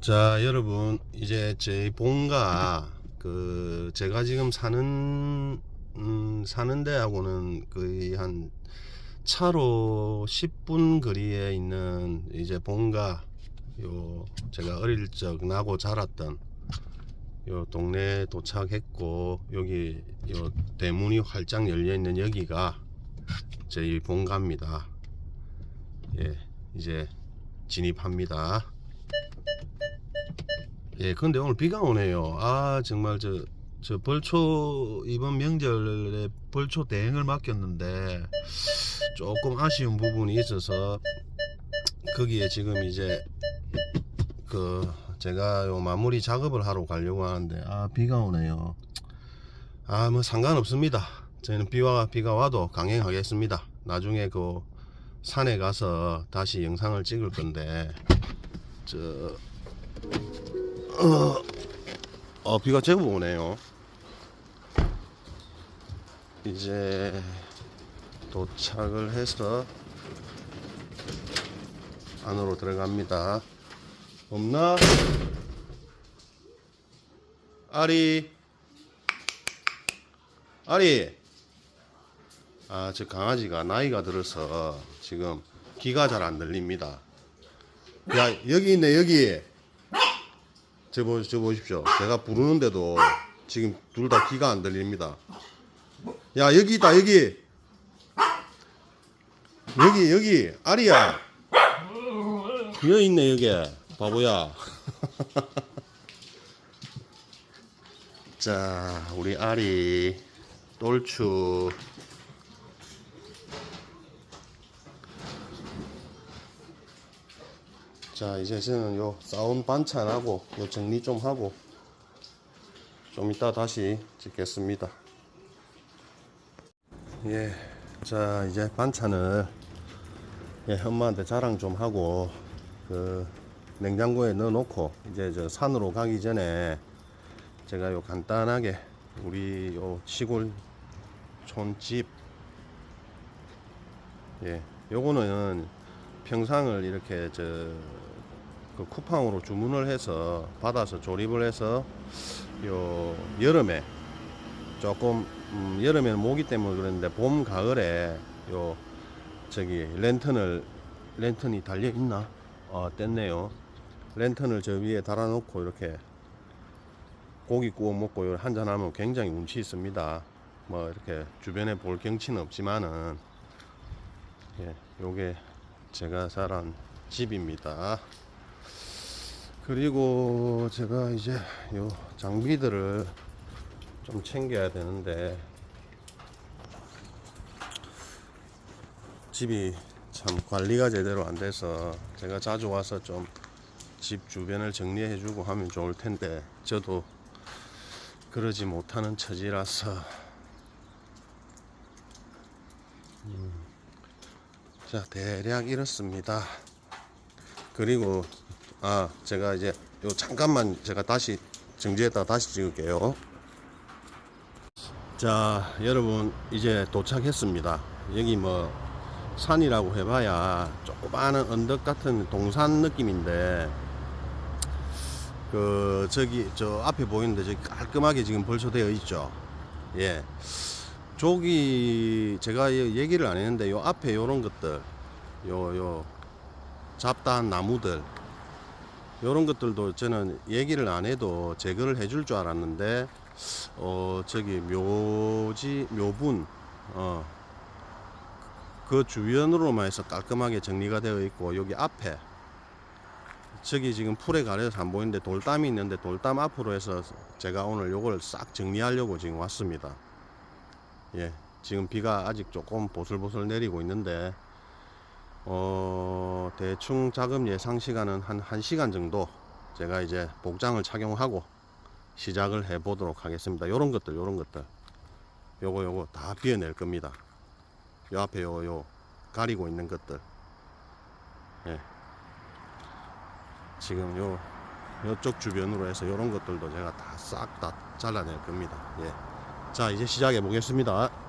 자 여러분 이제 저희 본가 그 제가 지금 사는 음, 사는 데하고는 거의 한 차로 10분 거리에 있는 이제 본가 요 제가 어릴 적 나고 자랐던 요 동네에 도착했고 여기 요 대문이 활짝 열려 있는 여기가 저희 본가입니다. 예, 이제 진입합니다. 예, 근데 오늘 비가 오네요. 아, 정말 저, 저 벌초, 이번 명절에 벌초 대행을 맡겼는데, 조금 아쉬운 부분이 있어서, 거기에 지금 이제, 그, 제가 요 마무리 작업을 하러 가려고 하는데, 아, 비가 오네요. 아, 뭐 상관없습니다. 저희는 비와, 비가 와도 강행하겠습니다. 나중에 그, 산에 가서 다시 영상을 찍을 건데, 저, 어, 어, 비가 제법 오네요. 이제 도착을 해서 안으로 들어갑니다. 없나? 아리. 아리. 아, 저 강아지가 나이가 들어서 지금 귀가 잘 안 들립니다. 야, 여기 있네, 여기. 저, 보, 저 보십시오. 제가 부르는데도 지금 둘 다 귀가 안 들립니다. 야, 여기 있다, 여기. 여기, 여기. 아리야. 여기 있네, 여기. 바보야. 자, 우리 아리. 똘추. 자 이제 저는 요 싸운 반찬하고 요 정리 좀 하고 좀 이따 다시 찍겠습니다. 예자 이제 반찬을 예, 엄마한테 자랑 좀 하고 그 냉장고에 넣어 놓고 이제 저 산으로 가기 전에 제가 요 간단하게 우리 요 시골 촌집 예 요거는 평상을 이렇게 저 그 쿠팡으로 주문을 해서 받아서 조립을 해서 요 여름에 조금 음, 여름에는 모기 때문에 그랬는데 봄 가을에 요 저기 랜턴을 랜턴이 달려 있나? 아 뗐네요. 랜턴을 저 위에 달아놓고 이렇게 고기 구워 먹고 한잔 하면 굉장히 운치 있습니다. 뭐 이렇게 주변에 볼 경치는 없지만은 예, 요게 제가 살한 집입니다. 그리고 제가 이제 요 장비들을 좀 챙겨야 되는데 집이 참 관리가 제대로 안 돼서 제가 자주 와서 좀 집 주변을 정리해 주고 하면 좋을 텐데 저도 그러지 못하는 처지라서 자 대략 이렇습니다. 그리고 아 제가 이제 요 잠깐만 제가 다시 정지했다 다시 찍을게요. 자 여러분 이제 도착했습니다. 여기 뭐 산이라고 해봐야 조그마한 언덕 같은 동산 느낌인데 그 저기 저 앞에 보이는데 저기 깔끔하게 지금 벌초되어 있죠? 예 저기 제가 이- 얘기를 안 했는데 요 앞에 요런 것들 요 요 잡다한 나무들 요런 것들도 저는 얘기를 안 해도 제거를 해줄 줄 알았는데 어 저기 묘지 묘분 어 그 주변으로만 해서 깔끔하게 정리가 되어 있고 여기 앞에 저기 지금 풀에 가려서 안 보이는데 돌담이 있는데 돌담 앞으로 해서 제가 오늘 요걸 싹 정리하려고 지금 왔습니다. 예, 지금 비가 아직 조금 보슬보슬 내리고 있는데, 어, 대충 작업 예상 시간은 한 1시간 정도 제가 이제 복장을 착용하고 시작을 해 보도록 하겠습니다. 요런 것들, 요런 것들. 요거, 요거 다 비워낼 겁니다. 요 앞에 요, 요, 가리고 있는 것들. 예. 지금 요, 요쪽 주변으로 해서 요런 것들도 제가 다 싹다 잘라낼 겁니다. 예. 자 이제 시작해 보겠습니다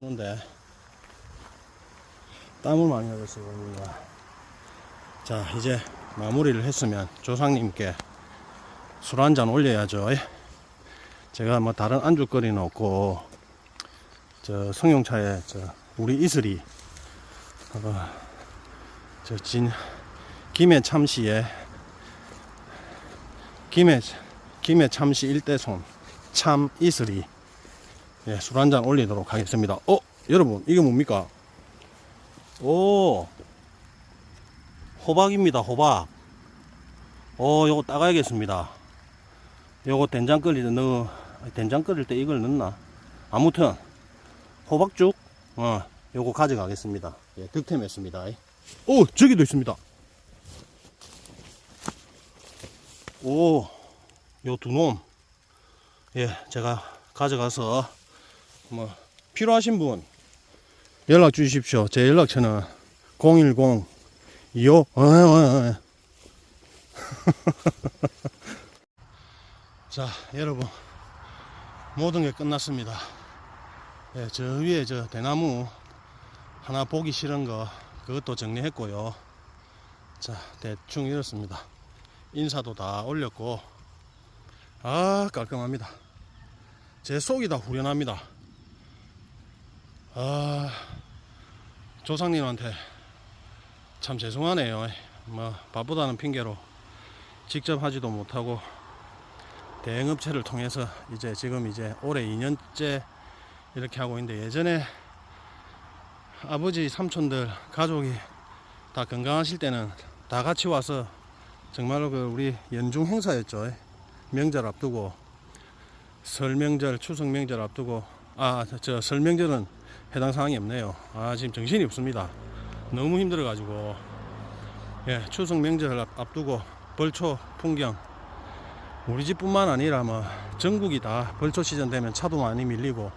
근데. 땀을 많이 흘렸어요 우리가. 자 이제 마무리를 했으면 조상님께 술 한 잔 올려야죠. 제가 뭐 다른 안주거리는 없고 저 성용차에 저 우리 이슬이 어, 저진 김해 참시에 김해 김해 참시 일대손 참 이슬이 예, 술 한 잔 올리도록 하겠습니다. 어, 여러분, 이게 뭡니까? 오, 호박입니다, 호박. 어, 요거 따가야겠습니다. 요거 된장 끓일 때 넣어, 아니, 된장 끓일 때 이걸 넣나? 아무튼, 호박죽, 어, 요거 가져가겠습니다. 예, 득템했습니다. 오, 저기도 있습니다. 오, 요 두 놈. 예, 제가 가져가서 뭐 필요하신 분 연락 주십시오. 제 연락처는 010 25 어, 어, 어. 자, 여러분 모든 게 끝났습니다. 예, 저 위에 저 대나무 하나 보기 싫은 거 그것도 정리했고요. 자, 대충 이렇습니다. 인사도 다 올렸고 아 깔끔합니다. 제 속이 다 후련합니다. 아, 조상님한테 참 죄송하네요. 뭐, 바쁘다는 핑계로 직접 하지도 못하고 대행업체를 통해서 이제 지금 이제 올해 2년째 이렇게 하고 있는데 예전에 아버지 삼촌들 가족이 다 건강하실 때는 다 같이 와서 정말로 그 우리 연중 행사였죠. 명절 앞두고 설 명절, 추석 명절 앞두고 아, 저 설 명절은 해당 사항이 없네요. 아, 지금 정신이 없습니다. 너무 힘들어 가지고 예, 추석 명절 앞- 앞두고 벌초 풍경 우리 집뿐만 아니라 뭐 전국이 다 벌초 시즌 되면 차도 많이 밀리고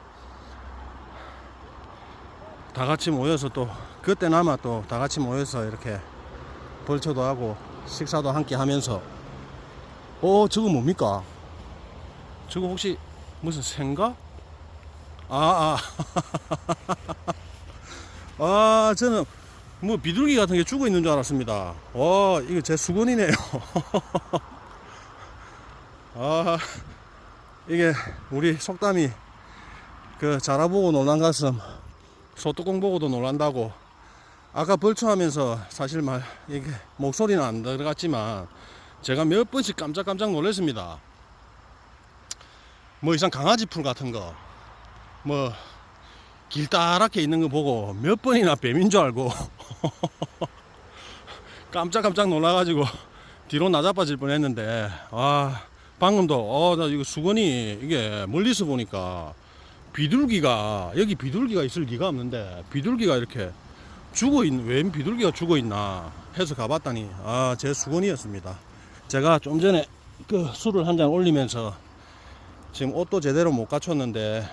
다 같이 모여서 또 그때나마 또 다 같이 모여서 이렇게 벌초도 하고 식사도 함께 하면서 어 저거 뭡니까? 저거 혹시 무슨 생가? 아, 아. 아, 저는 뭐 비둘기 같은 게 죽어 있는 줄 알았습니다. 와, 이거 제 수건이네요. 아, 이게 우리 속담이 그 자라보고 놀란 가슴 소뚜껑 보고도 놀란다고 아까 벌초하면서 사실 말 이게 목소리는 안 들어갔지만 제가 몇 번씩 깜짝깜짝 놀랐습니다. 뭐 이상 강아지 풀 같은 거, 뭐 길다랗게 있는 거 보고 몇 번이나 뱀인 줄 알고 깜짝깜짝 놀라가지고 뒤로 나자빠질 뻔했는데 아 방금도 어 나 이거 수건이 이게 멀리서 보니까 비둘기가 여기 비둘기가 있을 리가 없는데 비둘기가 이렇게 죽어 있는 웬 비둘기가 죽어 있나 해서 가봤더니 아 제 수건이었습니다. 제가 좀 전에 그 술을 한 잔 올리면서 지금 옷도 제대로 못 갖췄는데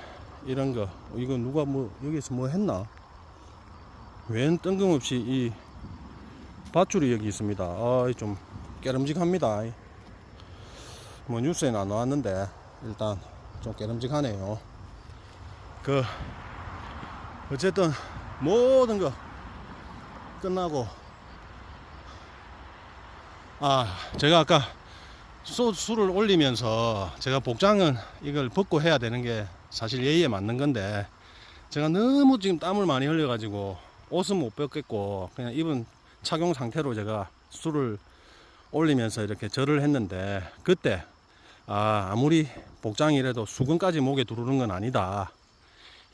이런 거. 이거 누가 뭐 여기서 뭐 했나? 웬 뜬금없이 이 밧줄이 여기 있습니다. 아 좀 깨름직합니다. 뭐 뉴스에는 안 나왔는데 일단 좀 깨름직하네요. 그 어쨌든 모든 거 끝나고 아 제가 아까 소, 술을 올리면서 제가 복장은 이걸 벗고 해야 되는 게 사실 예의에 맞는 건데 제가 너무 지금 땀을 많이 흘려가지고 옷은 못 벗겠고 그냥 입은 착용 상태로 제가 술을 올리면서 이렇게 절을 했는데 그때 아 아무리 복장이라도 수건까지 목에 두르는 건 아니다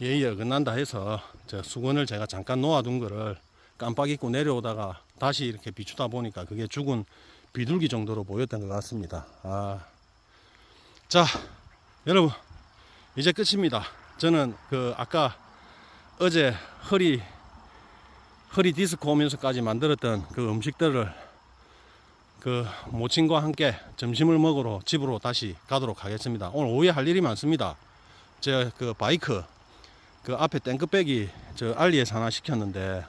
예의에 어긋난다 해서 저 수건을 제가 잠깐 놓아둔 거를 깜빡 잊고 내려오다가 다시 이렇게 비추다 보니까 그게 죽은 비둘기 정도로 보였던 것 같습니다. 아. 자, 여러분, 이제 끝입니다. 저는 그 아까 어제 허리, 허리 디스크 오면서까지 만들었던 그 음식들을 그 모친과 함께 점심을 먹으러 집으로 다시 가도록 하겠습니다. 오늘 오후에 할 일이 많습니다. 제 그 바이크, 그 앞에 땡크백이 저 알리에서 하나 시켰는데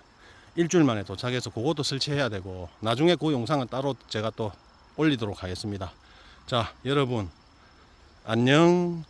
일주일 만에 도착해서 그것도 설치해야 되고 나중에 그 영상은 따로 제가 또 올리도록 하겠습니다. 자, 여러분 안녕.